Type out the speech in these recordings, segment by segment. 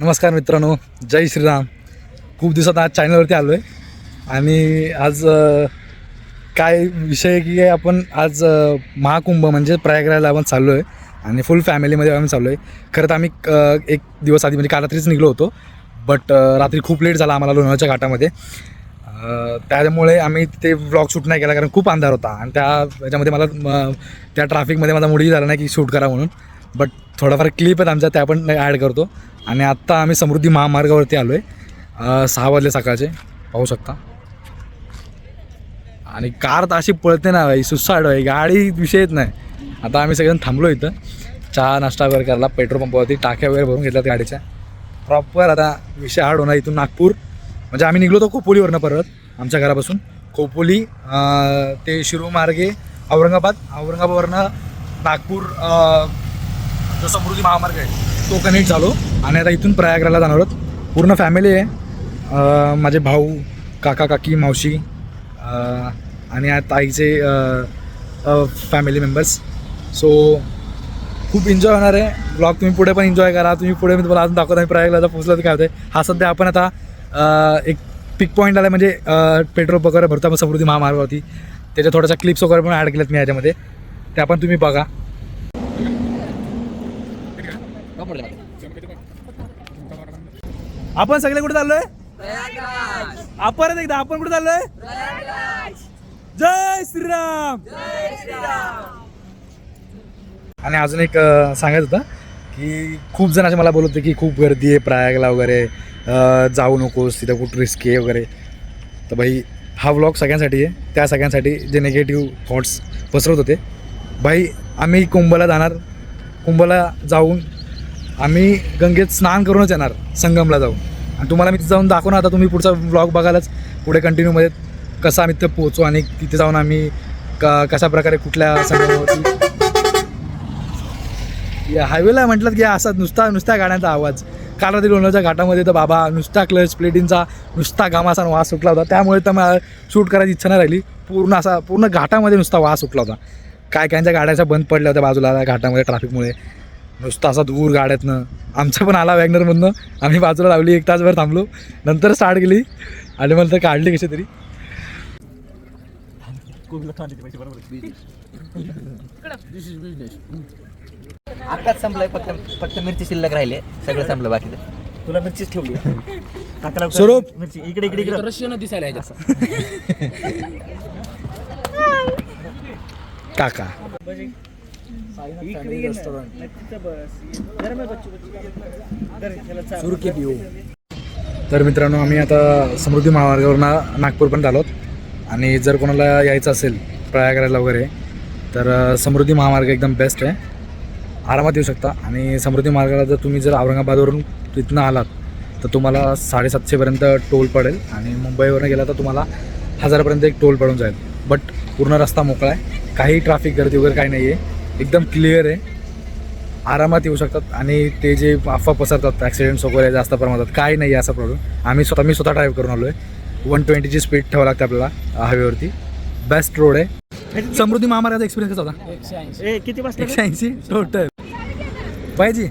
नमस्कार मित्रांनो जय श्रीराम. खूप दिवसात आज चॅनलवरती आलो आहे आणि आज काय विषय आहे की आपण आज महाकुंभ म्हणजे प्रयागराजला आपण चाललो आहे आणि फुल फॅमिलीमध्ये आम्ही चाललो आहे खरं तर आम्ही एक दिवस आधी म्हणजे काल रात्रीच निघलो होतो बट रात्री खूप लेट झाला आम्हाला लोणावळ्याच्या घाटामध्ये. त्यामुळे आम्ही ते व्लॉग शूट नाही केला कारण खूप अंधार होता. आणि त्या याच्यामध्ये मला त्या ट्रॅफिकमध्ये माझा मुडीही झाला नाही की शूट करा म्हणून. बट थोडाफार क्लिप आहेत आमच्या त्या पण ॲड करतो. आणि आत्ता आम्ही समृद्धी महामार्गावरती आलो आहे सहा वाजले सकाळचे. पाहू शकता. आणि कार तर अशी पळते ना भाई सुसाड भाई गाडी विषयच नाही. आता आम्ही सगळेजण थांबलो इथं. चहा नाश्ता वगैरे करायला पेट्रोल पंपावरती टाक्या वगैरे भरून घेतल्या गाडीच्या. प्रॉपर आता विषय हाड होणार इथून नागपूर. म्हणजे आम्ही निघलो होतो खोपोलीवरनं परत आमच्या घरापासून. खोपोली ते शिरूमार्गे औरंगाबाद. औरंगाबादवरनं नागपूर जो समृद्धी महामार्ग आहे तो कनेक्ट झालो. आणि आता इथून प्रयागराला जाणार आहोत. पूर्ण फॅमिली आहे. माझे भाऊ काका काकी मावशी आणि ताईचे फॅमिली मेंबर्स सो खूप एन्जॉय होणार आहे. ब्लॉग तुम्ही पुढे पण एन्जॉय करा. तुम्ही पुढे मी तुम्हाला अजून दाखवत आम्ही प्रयागराला पोहोचलं तर काय होतं हा सध्या आपण आता एक पिक पॉईंट आला म्हणजे पेट्रोल वगैरे भरतो आपण समृद्धी महामार्गावरती. त्याच्या थोड्याशा क्लिप्स वगैरे पण ॲड केल्यात मी याच्यामध्ये. त्या पण तुम्ही बघा. आपण सगळे कुठे चाललोय? आपण एकदा आपण कुठे चाललोय? जय श्रीराम. आणि अजून एक सांगायचं होतं की खूप जण असे मला बोलत होते की खूप गर्दी आहे प्रयागला वगैरे जाऊ नकोस तिथं खूप रिस्क आहे वगैरे. तर भाई हा व्लॉग सगळ्यांसाठी आहे. त्या सगळ्यांसाठी जे निगेटिव्ह थॉट्स पसरवत होते. भाई आम्ही कुंभला जाणार. कुंभला जाऊन आम्ही गंगेत स्नान करूनच येणार संगमला जाऊन. आणि तुम्हाला मी तिथे जाऊन दाखवणार आता तुम्ही पुढचा ब्लॉग बघायलाच पुढे कंटिन्यूमध्ये कसा आम्ही तिथे पोहोचू आणि तिथे जाऊन आम्ही क कशा प्रकारे कुठल्या संगमावरती या हायवेला म्हटलं की असा नुसता नुसत्या गाड्यांचा आवाज. काल रात्री लोणाच्या घाटामध्ये तर बाबा नुसता क्लच प्लेटिंगचा नुसता घामाचा वास सुटला होता. त्यामुळे तर मला शूट करायची इच्छा नाही राहिली. पूर्ण असा पूर्ण घाटामध्ये नुसता वास सुटला होता. काय काहींच्या गाड्याच्या बंद पडल्या होत्या बाजूला घाटामध्ये ट्रॅफिकमुळे नुसता असा दूर गाड्यातनं. आमचा पण आला वॅगनरमधनं. आम्ही बाजूला लावली एक तासभर थांबलो. नंतर स्टार्ट केली. आणि मला तर काढली कशी तरी. आताच संपलाय फक्त फक्त मिरची शिल्लक राहिले. सगळं संपलं बाकी तुला मिरचीच ठेवली. टाकला स्वरूप. मिरची. इकडे इकडे इकडे. रशियन दिसायला ह्याच्यात काका. ना. केली तर मित्रांनो आम्ही आता समृद्धी महामार्गावरून नागपूरपर्यंत आलोत. आणि जर कोणाला यायचं असेल प्रयागराजला वगैरे तर समृद्धी महामार्ग एकदम बेस्ट आहे. आरामात येऊ शकता. आणि समृद्धी मार्गाला जर तुम्ही जर औरंगाबादवरून तिथनं आलात तर तुम्हाला साडेसातशेपर्यंत टोल पडेल. आणि मुंबईवरून गेला तर तुम्हाला हजारापर्यंत एक टोल पडून जाईल. बट पूर्ण रस्ता मोकळा आहे. काही ट्रॅफिक गर्दी वगैरे काही नाही आहे एकदम क्लिअर आहे. आरामात येऊ शकतात आणि ते जे अफवा पसरतात ॲक्सिडेंट्स वगैरे जास्त प्रमाणात काही नाही आहे असा प्रॉब्लेम आम्ही स्वतः मी स्वतः ड्राईव्ह करून आलो आहे वन ट्वेंटीची स्पीड ठेवावं लागते आपल्याला हायवेवरती बेस्ट रोड आहे. समृद्धी महामार्गाचा एक्सपिरियन्स कसा होता? किती वाजता एकशे ऐंशी टोटल पाहिजे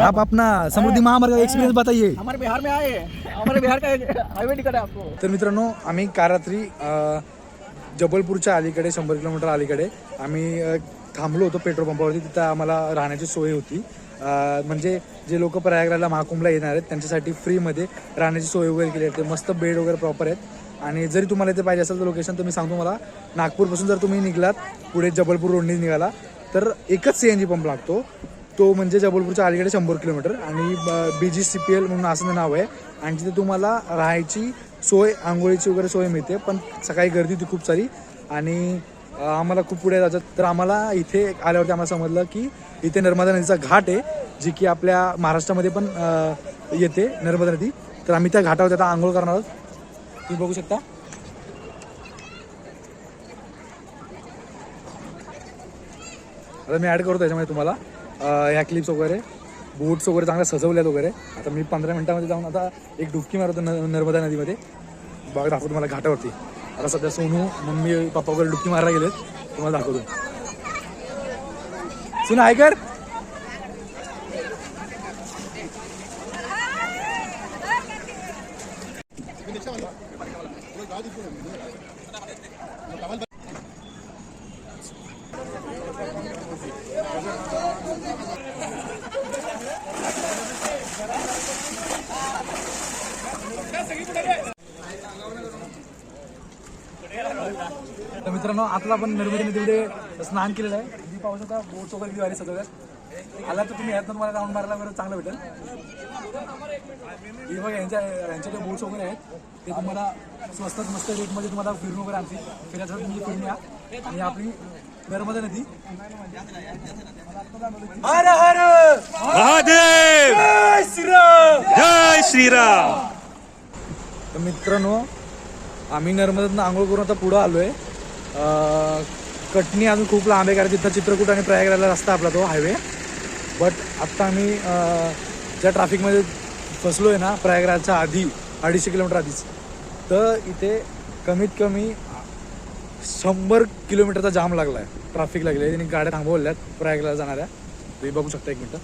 आप अपना समृद्धी महामार्ग एक्सपिरियन्स बताइए. हमारे बिहार में आए हमारे बिहार का है आपको। तर मित्रांनो आम्ही काल रात्री अ, जबलपूरच्या अलीकडे शंभर किलोमीटर अलीकडे आम्ही थांबलो होतो पेट्रोल पंपावरती तिथं आम्हाला राहण्याची सोय होती. म्हणजे जे लोक प्रयागराजला महाकुंभला येणार आहेत त्यांच्यासाठी फ्रीमध्ये राहण्याची सोय वगैरे केली आहे. ते मस्त बेड वगैरे प्रॉपर आहेत. आणि जरी तुम्हाला इथे पाहिजे असेल तर लोकेशन तर मी सांगतो मला नागपूरपासून जर तुम्ही निघलात पुढे जबलपूर रोडने निघाला तर एकच सी एन जी पंप लागतो. तो म्हणजे जबलपूरच्या अलीकडे शंभर किलोमीटर आणि B G C P L म्हणून असं नाव आहे. आणि तिथे तुम्हाला राहायची सोय आंघोळीची वगैरे सोय मिळते पण सकाळी गर्दी होती खूप सारी. आणि आम्हाला खूप पुढे जायचं. तर आम्हाला इथे आल्यावरती आम्हाला समजलं की इथे नर्मदा नदीचा घाट आहे जी की आपल्या महाराष्ट्रामध्ये पण येते नर्मदा नदी. तर आम्ही त्या घाटावर आता आंघोळ करणार आहोत. तुम्ही बघू शकता. आता मी ॲड करतो त्याच्यामध्ये तुम्हाला. ह्या क्लिप्स वगैरे बोट्स वगैरे चांगल्या सजवल्यात वगैरे. आता मी पंधरा मिनिटामध्ये जाऊन आता एक डुबकी मारतो न नर्मदा नदीमध्ये. बघा दाखवतो तुम्हाला घाटावरती. आता सध्या सोनू मम्मी पप्पा वगैरे डुबकी मारायला गेलेत. तुम्हाला दाखवतो. सुना आहे कर. तर मित्रांनो आता आपण नर्मदे नदीमध्ये स्नान केलेलं आहे. जी पाहू शकता बोट वगैरे किती आले सगळं आला तर तुम्ही यातून मला राऊंड मारायला वगैरे चांगलं भेटेल. हे बघा यांच्या यांचे जे बोट्स वगैरे आहेत ते तुम्हाला स्वस्तात मस्त रेटमध्ये तुम्हाला फिरून वगैरे आणतील. फिरायसाठी तुम्ही फिरून या. आणि आपली नर्मदा नदी. हर हर! महादेव! जय श्रीराम! तर मित्रांनो आम्ही नर्मदेतनं आंघोळ करून आता पुढं आलो आहे कटणी अजून खूप लांब आहे कारण तिथं चित्रकूट आणि प्रयागराजला रस्ता आपला तो हायवे. बट आत्ता आम्ही ज्या ट्रॅफिकमध्ये फसलो आहे ना प्रयागराजच्या आधी अडीचशे किलोमीटर आधीच तर इथे कमीत कमी शंभर किलोमीटरचा जाम लागला आहे ट्रॅफिक लागले त्यांनी गाड्या थांबवल्या आहेत प्रयागराजला जाणाऱ्या. तुम्ही बघू शकता एक मिनटं.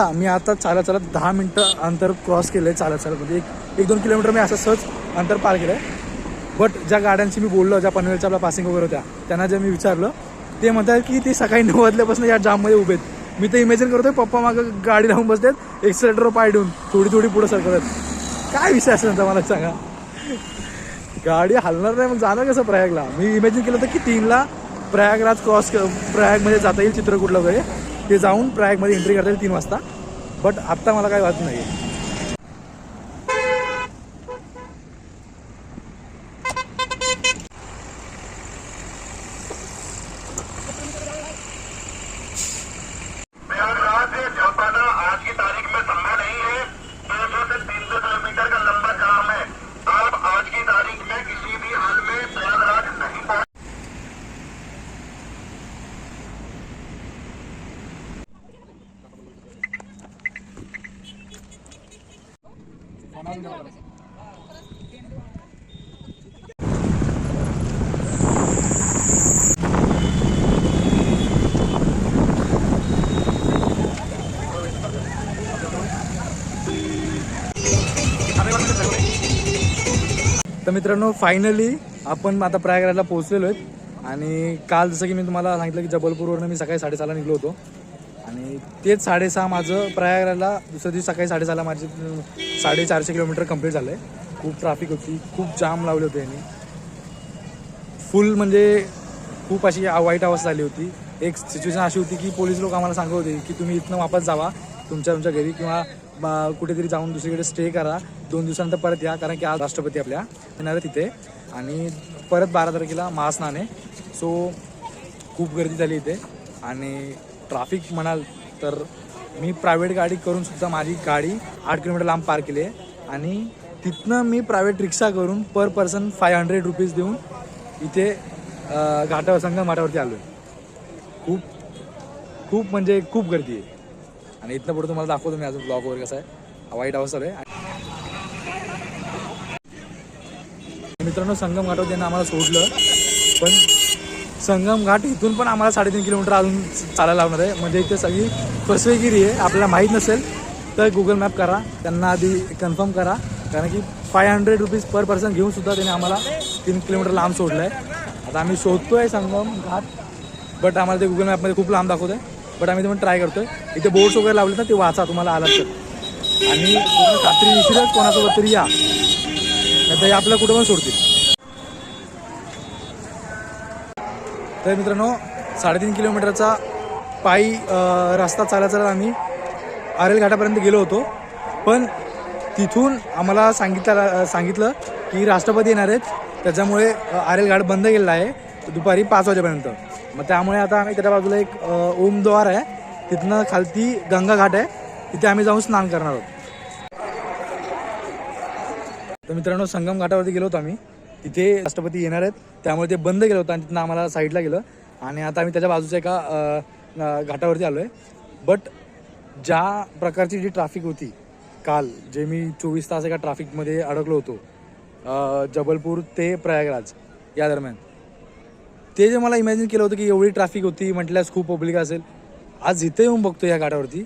मी आता चालत चालत दहा मिनटं अंतर क्रॉस केलं आहे चालत चालत म्हणजे एक एक दोन किलोमीटर मी असं सहज अंतर पार केलं आहे बट ज्या गाड्यांशी मी बोललो ज्या पनवेलच्या आपल्या पासिंग वगैरे होत्या त्यांना जे मी विचारलं ते म्हणतात की ते सकाळी नऊ वाजल्यापासून या जाममध्ये उभे आहेत. मी तर इमेजिन करतोय पप्पा मागं गाडी लावून बसतात एक्सिलेटर पाय देऊन थोडी थोडी पुढं सरकतात काय विषय असेल त्यांचा मला सांगा? गाडी हलणार नाही मग जाणार कसं प्रयागला? मी इमॅजिन केलं होतं की तीनला प्रयागराज क्रॉस प्रयागमध्ये जाता येईल चित्रकूटला वगैरे. ते जाऊन प्रयागमध्ये एंट्री करता येईल तीन वाजता. बट आत्ता मला काही वाटत नाही आहे से जापाना आज की तारीख में संभव नहीं है 200 से 300 किलोमीटर का लंबा काम है आप आज की तारीख में किसी भी हाल में प्रयागराज नहीं पहुंच तर मित्रांनो फायनली आपण आता प्रयागराजला पोहोचलेलो आहेत. आणि काल जसं की मी तुम्हाला सांगितलं की जबलपूरवरून मी सकाळी साडेसहाला निघलो होतो. तेच साडेसहा माझं. प्रयागराजला दुसऱ्या दिवशी सकाळी साडेसहाला माझे साडेचारशे किलोमीटर कंप्लीट झालं आहे खूप ट्रॅफिक होती. खूप जाम लावले होते यांनी. फुल म्हणजे खूप अशी वाईट अवस्था झाली होती. एक सिच्युएशन अशी होती की पोलीस लोक आम्हाला सांगत होते की तुम्ही इथनं वापस जावा तुमच्या तुमच्या घरी किंवा कुठेतरी जाऊन दुसरीकडे स्टे करा. दोन दिवसानंतर परत या कारण की आज राष्ट्रपती आपल्या येणार आहे तिथे आणि परत बारा तारखेला महास्नान आहे. सो खूप गर्दी झाली इथे. आणि ट्राफिक म्हणाल तर मी प्रायव्हेट गाडी करून सुद्धा माझी गाडी आठ किलोमीटर लांब पार केली आहे. आणि तिथनं मी प्रायव्हेट रिक्षा करून per person five hundred rupees देऊन इथे घाटावर संगम घाटावरती आलो आहे खूप खूप म्हणजे खूप गर्दी आहे. आणि इथनं पुढे तुम्हाला दाखवतो मी अजून ब्लॉग वगैरे कसं आहे. वाईट अवस्था आहे. मित्रांनो संगम घाटावर त्यांना आम्हाला सोडलं. पण संगम घाट इथून पण आम्हाला साडेतीन किलोमीटर अजून चालायला लावणार आहे. म्हणजे इथे सगळी फसवेगिरी आहे. आपल्याला माहीत नसेल तर गुगल मॅप करा. त्यांना आधी कन्फर्म करा. कारण की five hundred rupees per person घेऊन सुद्धा त्याने आम्हाला तीन किलोमीटर लांब सोडलं आहे आता आम्ही शोधतोय संगम घाट बट आम्हाला ते गुगल मॅपमध्ये खूप लांब दाखवतोय. बट आम्ही ते पण ट्राय आहे इथे बोर्ड्स वगैरे लावले ना ते वाचा. तुम्हाला आला तर. आणि रात्री खात्री विसरत कोणासोबत तरी या. नाही तर हे आपल्याला कुठं पण सोडतील. तर मित्रांनो साडेतीन किलोमीटरचा पायी रस्ता चालत चालत आम्ही आरेल घाटापर्यंत गेलो होतो. पण तिथून आम्हाला सांगितलं सांगितलं की राष्ट्रपती येणार आहेत. त्याच्यामुळे आरेल घाट बंद केलेला आहे. दुपारी पाच वाजेपर्यंत. मग त्यामुळे आता आम्ही त्याच्या बाजूला एक ओमद्वार आहे. तिथनं खालती गंगा घाट आहे. तिथे आम्ही जाऊन स्नान करणार आहोत. तर मित्रांनो संगम घाटावरती गेलो होतो आम्ही. तिथे राष्ट्रपती येणार आहेत. त्यामुळे ते बंद केलं होतं आणि तिथनं आम्हाला साईडला गेलं. आणि आता आम्ही त्याच्या बाजूच्या एका घाटावरती आलो आहे बट ज्या प्रकारची जी ट्रॅफिक होती काल जे मी चोवीस तास एका ट्रॅफिकमध्ये अडकलो होतो जबलपूर ते प्रयागराज या दरम्यान ते जे मला इमॅजिन केलं होतं की एवढी ट्रॅफिक होती म्हटल्यास खूप पब्लिक असेल. आज इथे येऊन बघतो या घाटावरती.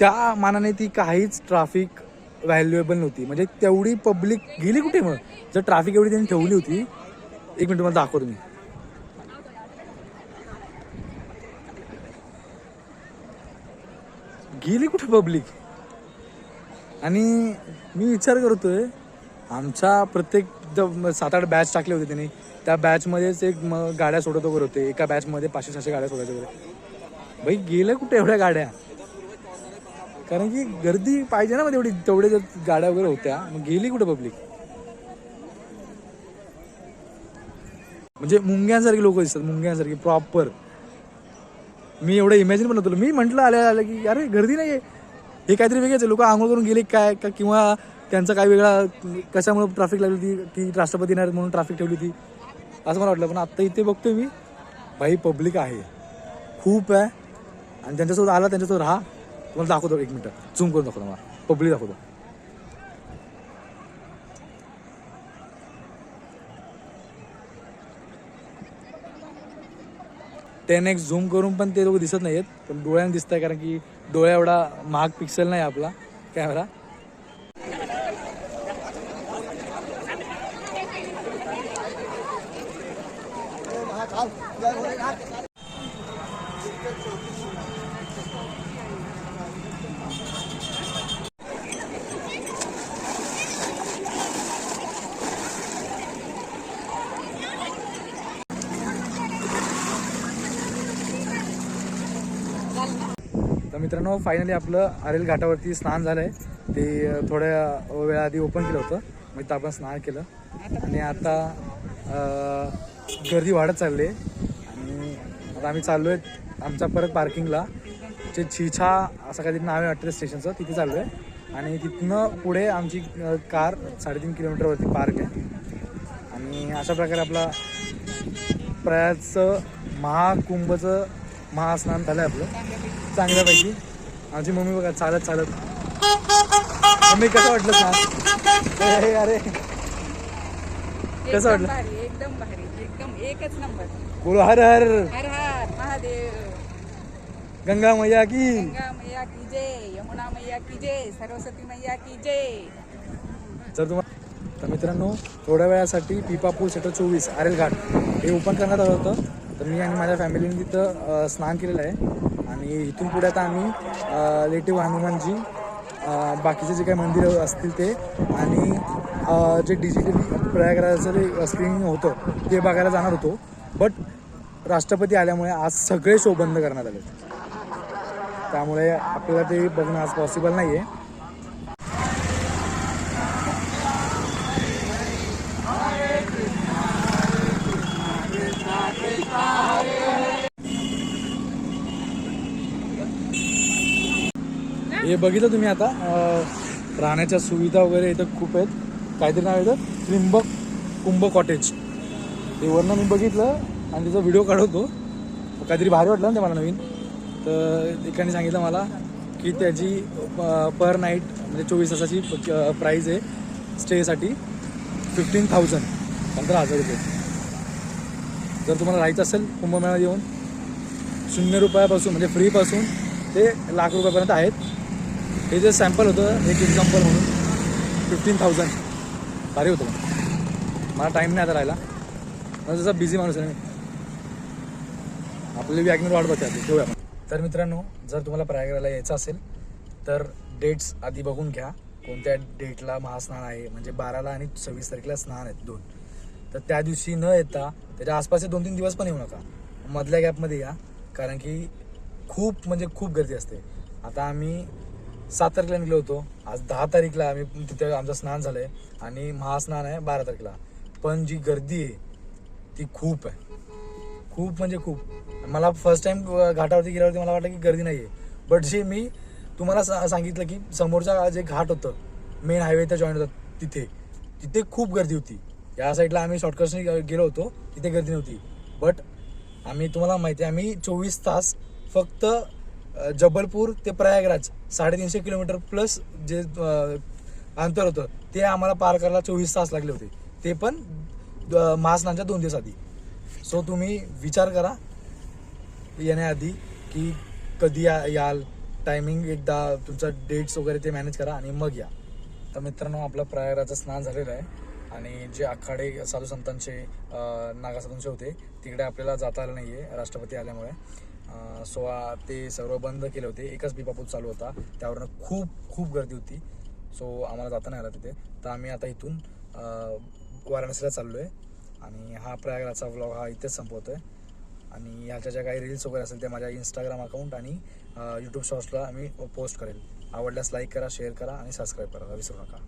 त्या मानाने ती काहीच ट्राफिक व्हॅल्युएबल नव्हती. म्हणजे तेवढी पब्लिक गेली कुठे मग? जर ट्राफिक एवढी त्यांनी ठेवली होती एक मिनिट मला दाखवतो मी. गेली कुठे पब्लिक आणि मी विचार करतोय आमच्या प्रत्येक ज- सात आठ बॅच टाकले होते त्यांनी. त्या बॅचमध्येच एक गाड्या सोडत वगैरे होते. एका बॅचमध्ये पाचशे सहाशे गाड्या सोडायच्या वगैरे भाई गेलं कुठे एवढ्या गाड्या? कारण की गर्दी पाहिजे ना मग तेवढी तेवढे जर गाड्या वगैरे होत्या मग गेली कुठे पब्लिक म्हणजे मुंग्यांसारखी लोक दिसतात मुंग्यांसारखी प्रॉपर मी एवढं इमॅजिन पण नव्हतं मी म्हटलं आल्या आलं की अरे गर्दी नाही आहे हे काहीतरी वेगळंच आहे. लोक आंघोळ करून गेले काय? का किंवा त्यांचा काय वेगळा कशामुळे ट्रॅफिक लागली होती? की राष्ट्रपती येणार म्हणून ट्रॅफिक ठेवली होती? असं मला वाटलं. पण आत्ता इथे बघतोय मी भाई पब्लिक आहे. खूप आहे. आणि त्यांच्यासोबत आला त्यांच्यासोबत राहा. तुम्हाला दाखवतो एक मिनटं. झूम करून दाखवतो मला. पब्लिक दाखवतो. टेन एक्स झूम करून पण ते लोक दिसत नाहीत पण डोळ्यांना दिसत आहे कारण की डोळ्या एवढा महाग पिक्सेल नाही आपला. कॅमेरा तर मित्रांनो फायनली आपलं आरेल घाटावरती स्नान झालं आहे ते थोड्या वेळा आधी ओपन केलं होतं. मग तिथं आपण स्नान केलं. आणि आता गर्दी वाढत चालली आहे आणि आता आम्ही चाललो आहे आमच्या परत पार्किंगला जे छिछा असं काहीतरी नाव आहे वाटतं स्टेशनचं तिथे चाललो आहे आणि तिथनं पुढे आमची कार साडेतीन किलोमीटरवरती पार्क आहे. आणि अशा प्रकारे आपला प्रयागचं महाकुंभचं महास्नान झालं आपलं. चांगल्यापैकी. आमची मम्मी बघा चालत चालत. मम्मी कसं वाटलं अरे अरे. कसं वाटलं? भारी एकदम भारी. एकदम एकच नंबर. बोलो हर हर. हर हर. महादेव. गंगा मैया की. गंगा मैया की जय. यमुना मैया की जय. सरस्वती मैया की जय. जर तुम्हाला तर मित्रांनो थोड्या वेळासाठी पिपा पूल सेक्टर चोवीस आरेल घाट. हे ओपन करण्यात आलं होतं. तर मी आणि माझ्या फॅमिलीने तिथं स्नान केलेलं आहे. आणि इथून पुढे आता आम्ही लेटिव्ह हनुमानजी बाकीचे जे काही मंदिरं असतील ते आणि जे डिजिटली प्रयागराजचं जे स्क्रीनिंग होतं ते बघायला जाणार होतो. बट राष्ट्रपती आल्यामुळे आज सगळे शो बंद करण्यात आले. त्यामुळे आपल्याला ते बघणं आज पॉसिबल नाही आहे हे बघितलं तुम्ही आता? राहण्याच्या सुविधा वगैरे इथं खूप आहेत. काहीतरी नाव येतं त्रिंबक कुंभ कॉटेज ते वरनं मी बघितलं आणि त्याचा व्हिडिओ काढवतो. काहीतरी भारी वाटलं ना ते मला नवीन. तर एकाने सांगितलं मला की त्याची पर नाईट म्हणजे चोवीस तासाची प्राईज आहे स्टेसाठी फिफ्टीन थाउजंड पंधरा हजार रुपये. जर तुम्हाला राहायचं असेल कुंभमेळा येऊन शून्य रुपयापासून म्हणजे फ्रीपासून ते लाख रुपयापर्यंत आहेत. हे जे सॅम्पल होतं एक एक्झाम्पल म्हणून फिफ्टीन थाउजंड भारी होतं मला टाईम नाही आता राहिला मला जसा बिझी माणूस आहे ना मी. आपली वॅगनर वाट बघते आधी ठेवूया तर मित्रांनो जर तुम्हाला प्रयागराला यायचं असेल तर डेट्स आधी बघून घ्या. कोणत्या डेटला महास्नान आहे? म्हणजे बाराला आणि सव्वीस तारखेला स्नान आहेत दोन. तर त्या दिवशी न येता त्याच्या आसपासचे दोन तीन दिवस पण येऊ नका. मधल्या गॅपमध्ये या. कारण की खूप म्हणजे खूप गर्दी असते. आता आम्ही सात तारखेला निघलो होतो. आज दहा तारीखला आम्ही तिथे आमचं स्नान झालं आहे आणि महास्नान आहे बारा तारखेला. पण जी गर्दी आहे ती खूप आहे. खूप म्हणजे खूप. मला फर्स्ट टाइम घाटावरती गेल्यावरती मला वाटलं की गर्दी नाही आहे बट जे मी तुम्हाला सा- सांगितलं की समोरचा जे घाट होतं मेन हायवेचा जॉईन होतं तिथे तिथे खूप गर्दी होती. या साईडला आम्ही शॉर्टकट्सने गेलो होतो तिथे गर्दी नव्हती. बट आम्ही तुम्हाला माहिती आहे आम्ही चोवीस तास फक्त जबलपूर ते प्रयागराज साडेतीनशे किलोमीटर प्लस जे अंतर होतं ते आम्हाला पार करायला चोवीस तास लागले होते. ते पण अ, महास्नानच्या दोन दिवस आधी. सो तुम्ही विचार करा येण्याआधी की कधी या याल. टायमिंग एकदा तुमचा डेट्स वगैरे ते मॅनेज करा आणि मग या. तर मित्रांनो आपलं प्रयागराजचं स्नान झालेलं आहे. आणि जे आखाडे साधू संतांचे नागासाधूंचे होते तिकडे आपल्याला जाता आलं नाही आहे राष्ट्रपती आल्यामुळे. सोळा सो ते सर्व बंद केले होते. एकच बिपापूत चालू होता. त्यावरनं खूप खूप गर्दी होती. सो आम्हाला जाता नाही आला तिथे. तर आम्ही आता इथून वाराणसीला चाललो आहे आणि हा प्रयागराजचा व्लॉग हा इथेच संपवतो आहे आणि ह्याच्या ज्या काही रील्स वगैरे असेल ते माझ्या इंस्टाग्राम अकाउंट आणि यूट्यूब शॉर्ट्सला मी पोस्ट करेल. आवडल्यास लाईक करा शेअर करा आणि सबस्क्राईब करा. विसरू नका.